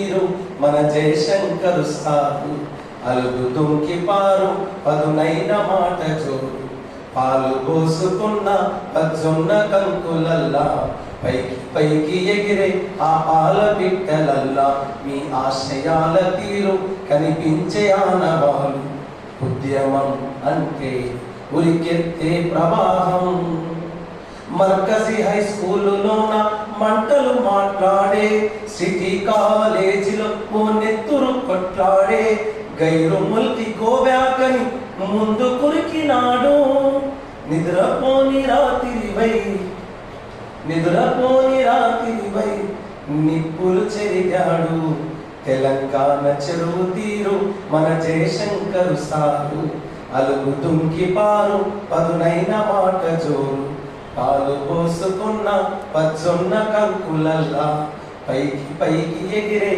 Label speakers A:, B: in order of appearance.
A: మీరు మన జయశంకరు సారు అలుగు తుంకి పారు పదునైన మాట చూరు పాలు పోసుకున్న పజ్జొన్న కంకులల్లా పైకి పైకి ఎగిరే ఆ పాల బిడ్డలల్లా. మీ ఆశయాల తీరు కనిపించే ఆనవాలు. ఉద్యమం అంటే ఉరికెత్తే ప్రవాహం. మర్కజీ హై స్కూలులోన కొట్లాడే సిటీ కాలేజీలో ఓ నెత్తురు కొట్లాడే గైరు ముల్కి గోవ్యాకని ముందు కురికినాడు. నిద్రపోని రాత్రివై నిద్రపోని రాత్రివై నిప్పులు చెరిగాడు. తెలంగాణ చెరువు తీరు మన జయశంకరు సారు. అలుగు దుంకి పారు పదునైన మాట జోరు. పాలు పోసుకున్న పచ్చొన్న కంకులల్లా పైకి పైకి ఎగిరే